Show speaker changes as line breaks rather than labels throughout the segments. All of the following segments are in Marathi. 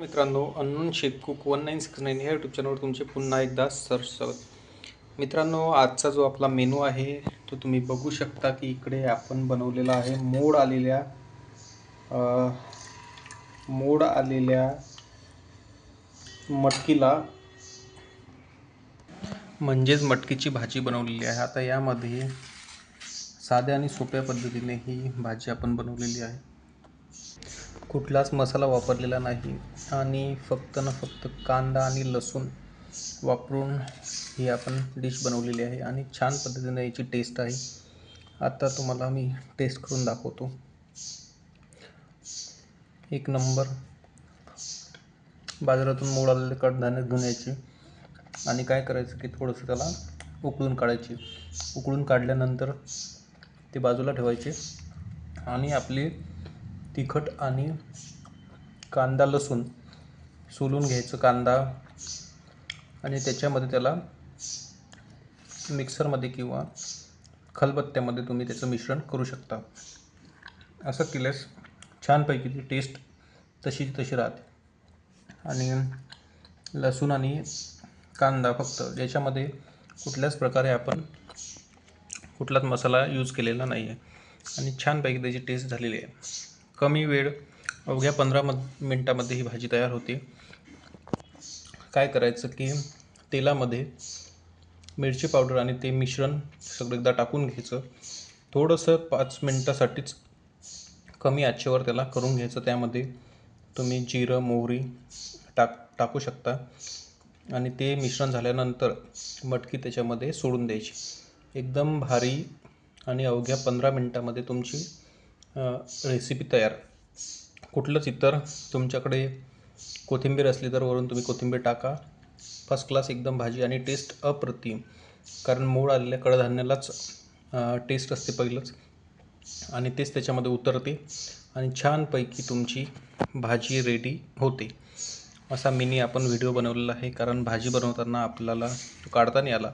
मित्रांनो unknown shake cook one nine six nine ह्या यूट्यूब चॅनलवर तुमचे पुन्हा एकदा सर स्वागत. मित्रांनो आजचा जो आपला मेनू आहे तो तुम्ही बघू शकता की इकडे आपण बनवलेला आहे मोड आलेल्या मोड आलेल्या मटकीला. म्हणजेच मटकीची भाजी बनवलेली आहे. आता यामध्ये साध्या आणि सोप्या पद्धतीने ही भाजी आपण बनवलेली आहे. कुठलाच मसाला वापरलेला नाही. आणि फक्त ना फक्त कांदा आणि लसूण वापरून ही आपण डिश बनवलेली आहे आणि छान पद्धतीने याची टेस्ट आहे. आता तुम्हाला मी टेस्ट करून दाखवतो. एक नंबर बाजारातून मोड आलेले कडधान्य घेऊन यायचे. आणि काय करायचं की थोडंसं त्याला उकळून काढायचे. उकळून काढल्यानंतर ते बाजूला ठेवायचे. आणि आपली तिखट आणि कांदा लसूण सोलून घ्यायचं कांदा आणि त्याच्यामध्ये त्याला मिक्सरमध्ये किंवा खलबत्त्यामध्ये तुम्ही त्याचं मिश्रण करू शकता. असं केल्यास छानपैकी ती टेस्ट तशीच तशी राहते. आणि लसूण आणि कांदा फक्त याच्यामध्ये कुठल्याच प्रकारे आपण कुठलाच मसाला यूज केलेला नाही आहे आणि छानपैकी त्याची टेस्ट झालेली आहे. कमी वेळ अवघ्या पंधरा म मिनटामध्ये ही भाजी तयार होते. काय करायचं की तेलामध्ये मिरची पावडर आणि ते मिश्रण सगळं एकदा टाकून घ्यायचं. थोडंसं पाच मिनटासाठीच कमी आचेवर त्याला करून घ्यायचं. त्यामध्ये तुम्ही जिरं मोहरी टाक टाकू शकता. आणि ते मिश्रण झाल्यानंतर मटकी त्याच्यामध्ये सोडून द्यायची. एकदम भारी आणि अवघ्या पंधरा मिनटामध्ये तुमची रेसिपी तयार. कुठलंच इतर तुमच्याकडे कोथिंबीर असली तर वरून तुम्ही कोथिंबीर टाका. फर्स्ट क्लास एकदम भाजी आणि टेस्ट अप्रतिम. कारण मूळ आलेल्या कडधान्यालाच टेस्ट असते पहिलंच. आणि तेच त्याच्यामध्ये उतरते. आणि छानपैकी तुमची भाजी रेडी होते. असा मिनी आपण व्हिडिओ बनवलेला आहे. कारण भाजी बनवताना आपल्याला तो काढता नाही आला.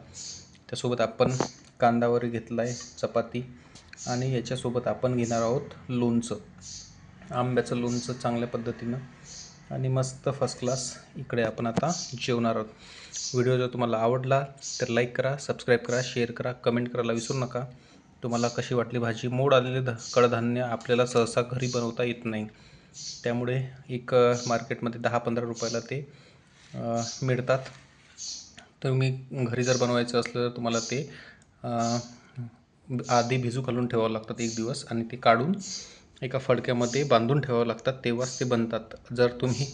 त्यासोबत आपण कांदा वगैरे घेतला आहे चपाती. आणि याच्यासोबत आपण घेणार आहोत लोणचं. आंब्याचं लोणचं चांगल्या पद्धतीनं. आणि मस्त फर्स्ट क्लास इकडे आपण आता जेवणार आहोत. व्हिडिओ जर तुम्हाला आवडला तर लाईक करा सबस्क्राईब करा शेअर करा कमेंट करायला विसरू नका. तुम्हाला कशी वाटली भाजी? मोड आलेले ध कडधान्य आपल्याला सहसा घरी बनवता येत नाही. त्यामुळे एक मार्केटमध्ये दहा पंधरा रुपयाला ते मिळतात. तुम्ही घरी जर बनवायचं असलं तर तुम्हाला ते आधी भिजू घालून ठेवावं लागतात एक दिवस आणि ते काढून एका फडक्यामध्ये बांधून ठेवावं लागतात. तेव्हाच ते बनतात. जर तुम्ही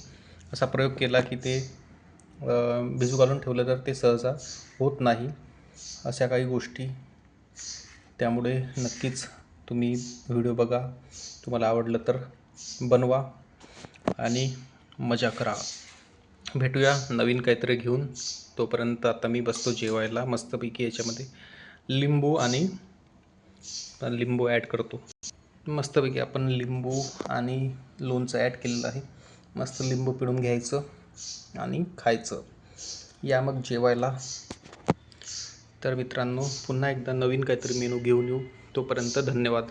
असा प्रयोग केला की ते भिजू घालून ठेवलं तर ते सहसा होत नाही. अशा काही गोष्टी त्यामुळे नक्कीच तुम्ही व्हिडिओ बघा. तुम्हाला आवडलं तर बनवा आणि मजा करा. भेटूया नवीन काहीतरी घेऊन. तोपर्यंत आता मी बसतो जेवायला मस्तपैकी याच्यामध्ये. लिंबू आणि लिंबू ॲड करतो. मस्तपैकी आपण लिंबू आणि लोणचं ॲड केलेलं आहे. मस्त लिंबू पिळून घ्यायचं आणि खायचं. या मग जेवायला. तर मित्रांनो पुन्हा एकदा नवीन काहीतरी मेनू घेऊन येऊ. तोपर्यंत धन्यवाद.